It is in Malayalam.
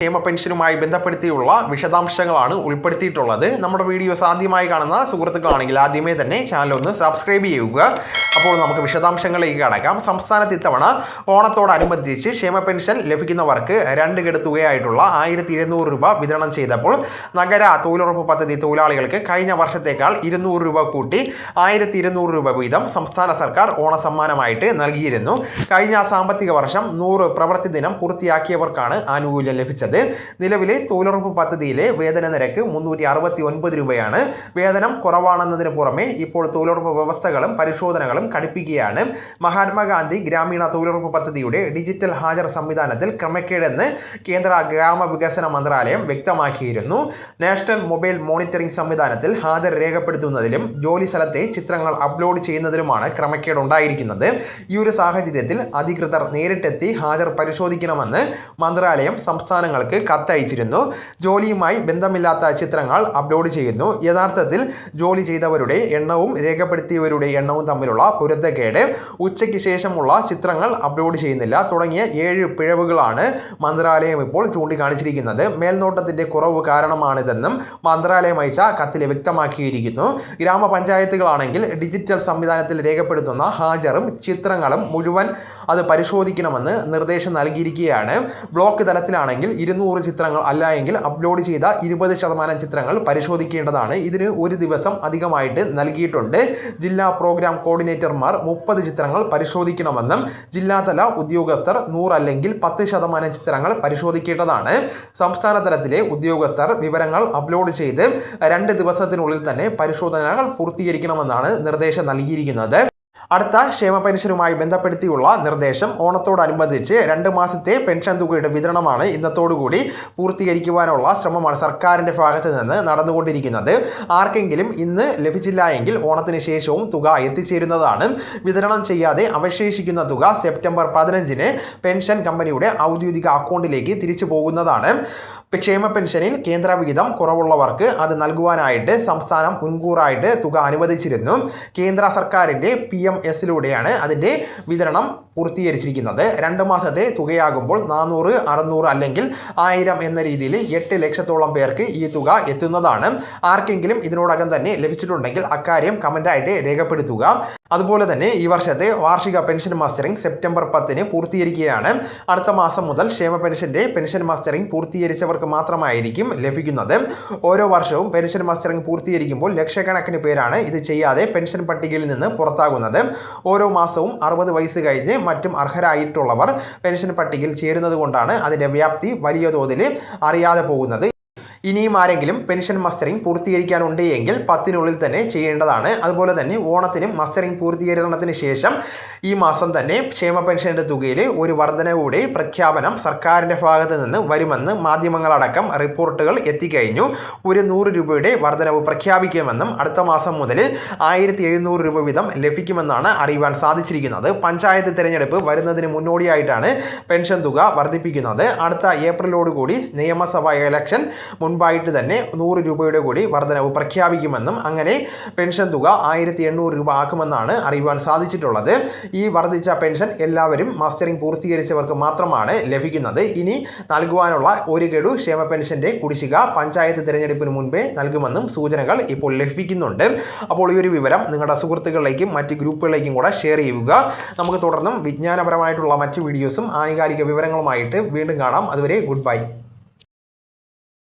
ക്ഷേമ പെൻഷനുമായി ബന്ധപ്പെടുത്തിയുള്ള വിശദാംശങ്ങളാണ് ഉൾപ്പെടുത്തിയിട്ടുള്ളത്. നമ്മുടെ വീഡിയോസ് ആദ്യമായി കാണുന്ന സുഹൃത്തുക്കളാണെങ്കിൽ ആദ്യമേ തന്നെ ചാനൽ ഒന്ന് സബ്സ്ക്രൈബ് ചെയ്യുക. അപ്പോൾ നമുക്ക് വിശദാംശങ്ങളിലേക്ക് കടക്കാം. സംസ്ഥാനത്ത് ഇത്തവണ ഓണത്തോടനുബന്ധിച്ച് ക്ഷേമ പെൻഷൻ ലഭിക്കുന്നവർക്ക് രണ്ട് കെടുത്തുകയായിട്ടുള്ള തുകയായിട്ടുള്ള ആയിരത്തി ഇരുന്നൂറ് രൂപ വിതരണം ചെയ്തപ്പോൾ നഗര തൊഴിലുറപ്പ് പദ്ധതി തൊഴിലാളികൾക്ക് കഴിഞ്ഞ വർഷത്തേക്കാൾ ഇരുന്നൂറ് രൂപ കൂട്ടി ആയിരത്തി ഇരുന്നൂറ് രൂപ വീതം സംസ്ഥാന സർക്കാർ ഓണസമ്മാനമായിട്ട് നൽകിയിരുന്നു. കഴിഞ്ഞ സാമ്പത്തിക വർഷം നൂറ് പ്രവൃത്തി ദിനം പൂർത്തിയാക്കിയവർക്കാണ് ആനുകൂല്യം ലഭിച്ചത്. നിലവിലെ തൊഴിലുറപ്പ് പദ്ധതിയിലെ വേതന നിരക്ക് മുന്നൂറ്റി അറുപത്തി ഒൻപത് രൂപയാണ്. വേതനം കുറവാണെന്നതിന് പുറമെ ഇപ്പോൾ തൊഴിലുറപ്പ് വ്യവസ്ഥകളും പരിശോധനകളും കടുപ്പിക്കുകയാണ്. മഹാത്മാഗാന്ധി ഗ്രാമീണ തൊഴിലുറപ്പ് പദ്ധതിയുടെ ഡിജിറ്റൽ ഹാജർ സംവിധാനത്തിൽ ക്രമക്കേടെന്ന് കേന്ദ്ര ഗ്രാമവികസന മന്ത്രാലയം വ്യക്തമാക്കിയിരുന്നു. നാഷണൽ മൊബൈൽ മോണിറ്ററിംഗ് സംവിധാനത്തിൽ ഹാജർ രേഖപ്പെടുത്തുന്നതിലും ജോലി സ്ഥലത്തെ ചിത്രങ്ങൾ അപ്ലോഡ് ചെയ്യുന്നതിലുമാണ് ക്രമക്കേട് ഉണ്ടായിരിക്കുന്നത് ഈ ഒരു സാഹചര്യത്തിൽ അധികൃതർ നേരിട്ടെത്തി ഹാജർ പരിശോധിക്കണമെന്ന് മന്ത്രാലയം സംസ്ഥാനങ്ങൾക്ക് കത്തയച്ചിരുന്നു. ജോലിയുമായി ബന്ധമില്ലാത്ത ചിത്രങ്ങൾ അപ്ലോഡ് ചെയ്യുന്നു. യഥാർത്ഥത്തിൽ ജോലി ചെയ്തവരുടെ എണ്ണവും രേഖപ്പെടുത്തിയവരുടെ എണ്ണവും തമ്മിലുള്ള പൊരുത്തക്കേട് ഉച്ചയ്ക്ക് ശേഷമുള്ള ചിത്രങ്ങൾ അപ്ലോഡ് ചെയ്യുന്നില്ല. തുടങ്ങിയ ഏഴ് പിഴവുകളാണ് മന്ത്രാലയം ഇപ്പോൾ ചൂണ്ടിക്കാണിച്ചിരിക്കുന്നത്. മേൽനോട്ടത്തിന്റെ കുറവ് കാരണമാണിതെന്നും മന്ത്രാലയം അയച്ച കത്തിൽ വ്യക്തമാക്കിയിരിക്കുന്നു. ഗ്രാമപഞ്ചായത്തുകളാണെങ്കിൽ ഡിജിറ്റൽ സംവിധാനത്തിൽ രേഖപ്പെടുത്തുന്ന ഹാജറും ചിത്രങ്ങളും മുഴുവൻ അത് പരിശോധിക്കണമെന്ന് നിർദ്ദേശം നൽകിയിരിക്കുകയാണ്. ബ്ലോക്ക് തലത്തിലാണെങ്കിൽ ഇരുന്നൂറ് ചിത്രങ്ങൾ അല്ല എങ്കിൽ അപ്ലോഡ് ചെയ്ത ഇരുപത് ശതമാനം ചിത്രങ്ങൾ പരിശോധിക്കേണ്ടതാണ്. ഇതിന് ഒരു ദിവസം അധികമായിട്ട് നൽകിയിട്ടുണ്ട്. ജില്ലാ പ്രോഗ്രാം കോർഡിനേറ്റർമാർ മുപ്പത് ചിത്രങ്ങൾ പരിശോധിക്കണമെന്നും ജില്ലാതല ഉദ്യോഗസ്ഥർ നൂറല്ലെങ്കിൽ പത്ത് ശതമാനം ചിത്രങ്ങൾ പരിശോധിക്കേണ്ടതാണ്. സംസ്ഥാന തലത്തിലെ ഉദ്യോഗസ്ഥർ വിവരങ്ങൾ അപ്ലോഡ് ചെയ്ത് രണ്ട് ദിവസത്തിനുള്ളിൽ തന്നെ പരിശോധനകൾ പൂർത്തീകരിക്കണമെന്നാണ് നിർദ്ദേശം നൽകിയിരിക്കുന്നത്. അടുത്ത ക്ഷേമ പെൻഷനുമായി ബന്ധപ്പെടുത്തിയുള്ള നിർദ്ദേശം ഓണത്തോടനുബന്ധിച്ച് രണ്ട് മാസത്തെ പെൻഷൻ തുകയുടെ വിതരണമാണ് ഇന്നത്തോടുകൂടി പൂർത്തീകരിക്കുവാനുള്ള ശ്രമമാണ് സർക്കാരിന്റെ ഭാഗത്ത് നിന്ന് നടന്നുകൊണ്ടിരിക്കുന്നത്. ആർക്കെങ്കിലും ഇന്ന് ലഭിച്ചില്ല എങ്കിൽ ഓണത്തിന് ശേഷവും തുക എത്തിച്ചേരുന്നതാണ്. വിതരണം ചെയ്യാതെ അവശേഷിക്കുന്ന തുക സെപ്റ്റംബർ പതിനഞ്ചിന് പെൻഷൻ കമ്പനിയുടെ ഔദ്യോഗിക അക്കൗണ്ടിലേക്ക് തിരിച്ചു പോകുന്നതാണ്. ക്ഷേമ പെൻഷനിൽ കേന്ദ്ര വിഹിതം കുറവുള്ളവർക്ക് അത് നൽകുവാനായിട്ട് സംസ്ഥാനം മുൻകൂറായിട്ട് തുക അനുവദിച്ചിരുന്നു. കേന്ദ്ര സർക്കാരിന്റെ പി എം എസിലൂടെയാണ് അതിന്റെ വിതരണം പൂർത്തീകരിച്ചിരിക്കുന്നത്. രണ്ട് മാസത്തെ തുകയാകുമ്പോൾ നാനൂറ് അറുന്നൂറ് അല്ലെങ്കിൽ ആയിരം എന്ന രീതിയിൽ എട്ട് ലക്ഷത്തോളം പേർക്ക് ഈ തുക എത്തുന്നതാണ്. ആർക്കെങ്കിലും ഇതിനോടകം തന്നെ ലഭിച്ചിട്ടുണ്ടെങ്കിൽ അക്കാര്യം കമന്റായിട്ട് രേഖപ്പെടുത്തുക. അതുപോലെ തന്നെ ഈ വർഷത്തെ വാർഷിക പെൻഷൻ മാസ്റ്ററിംഗ് സെപ്റ്റംബർ പത്തിന് പൂർത്തീകരിക്കുകയാണ്. അടുത്ത മാസം മുതൽ ക്ഷേമ പെൻഷന്റെ പെൻഷൻ മസ്റ്ററിംഗ് പൂർത്തീകരിച്ചവർക്ക് മാത്രമായിരിക്കും ലഭിക്കുന്നത്. ഓരോ വർഷവും പെൻഷൻ മസ്റ്ററിംഗ് പൂർത്തീകരിക്കുമ്പോൾ ലക്ഷക്കണക്കിന് പേരാണ് ഇത് ചെയ്യാതെ പെൻഷൻ പട്ടികയിൽ നിന്ന് പുറത്താകുന്നത്. ഓരോ മാസവും അറുപത് വയസ്സ് കഴിഞ്ഞ് മറ്റും അർഹരായിട്ടുള്ളവർ പെൻഷൻ പട്ടികയിൽ ചേരുന്നത് കൊണ്ടാണ് അതിന്റെ വ്യാപ്തി വലിയ തോതിൽ അറിയാതെ പോകുന്നത്. ഇനിയും ആരെങ്കിലും പെൻഷൻ മസ്റ്ററിംഗ് പൂർത്തീകരിക്കാനുണ്ട് എങ്കിൽ പത്തിനുള്ളിൽ തന്നെ ചെയ്യേണ്ടതാണ്. അതുപോലെ തന്നെ ഓണത്തിനും മസ്റ്ററിംഗ് പൂർത്തീകരണത്തിന് ശേഷം ഈ മാസം തന്നെ ക്ഷേമ പെൻഷന്റെ തുകയിൽ ഒരു വർധന കൂടി പ്രഖ്യാപനം സർക്കാരിന്റെ ഭാഗത്ത് നിന്ന് വരുമെന്ന് മാധ്യമങ്ങളടക്കം റിപ്പോർട്ടുകൾ എത്തിക്കഴിഞ്ഞു. ഒരു നൂറ് രൂപയുടെ വർധനവ് പ്രഖ്യാപിക്കുമെന്നും അടുത്ത മാസം മുതൽ ആയിരത്തി എഴുന്നൂറ് രൂപ വീതം ലഭിക്കുമെന്നാണ് അറിയുവാൻ സാധിച്ചിരിക്കുന്നത്. പഞ്ചായത്ത് തിരഞ്ഞെടുപ്പ് വരുന്നതിന് മുന്നോടിയായിട്ടാണ് പെൻഷൻ തുക വർദ്ധിപ്പിക്കുന്നത് അടുത്ത ഏപ്രിലോടുകൂടി നിയമസഭാ ഇലക്ഷൻ മുൻപായിട്ട് തന്നെ നൂറ് രൂപയുടെ കൂടി വർധനവ് പ്രഖ്യാപിക്കുമെന്നും അങ്ങനെ പെൻഷൻ തുക ആയിരത്തി എണ്ണൂറ് രൂപ ആക്കുമെന്നാണ് അറിയുവാൻ സാധിച്ചിട്ടുള്ളത്. ഈ വർദ്ധിച്ച പെൻഷൻ എല്ലാവരും മാസ്റ്ററിംഗ് പൂർത്തീകരിച്ചവർക്ക് മാത്രമാണ് ലഭിക്കുന്നത്. ഇനി നൽകുവാനുള്ള ഒരു ഗഡു ക്ഷേമ പെൻഷന്റെ കുടിശ്ശിക പഞ്ചായത്ത് തിരഞ്ഞെടുപ്പിന് മുൻപേ നൽകുമെന്നും സൂചനകൾ ഇപ്പോൾ ലഭിക്കുന്നുണ്ട്. അപ്പോൾ ഈ ഒരു വിവരം നിങ്ങളുടെ സുഹൃത്തുക്കളിലേക്കും മറ്റ് ഗ്രൂപ്പുകളിലേക്കും കൂടെ ഷെയർ ചെയ്യുക. നമുക്ക് തുടർന്നും വിജ്ഞാനപരമായിട്ടുള്ള മറ്റ് വീഡിയോസും ആധികാരിക വിവരങ്ങളുമായിട്ട് വീണ്ടും കാണാം. അതുവരെ ഗുഡ് ബൈ.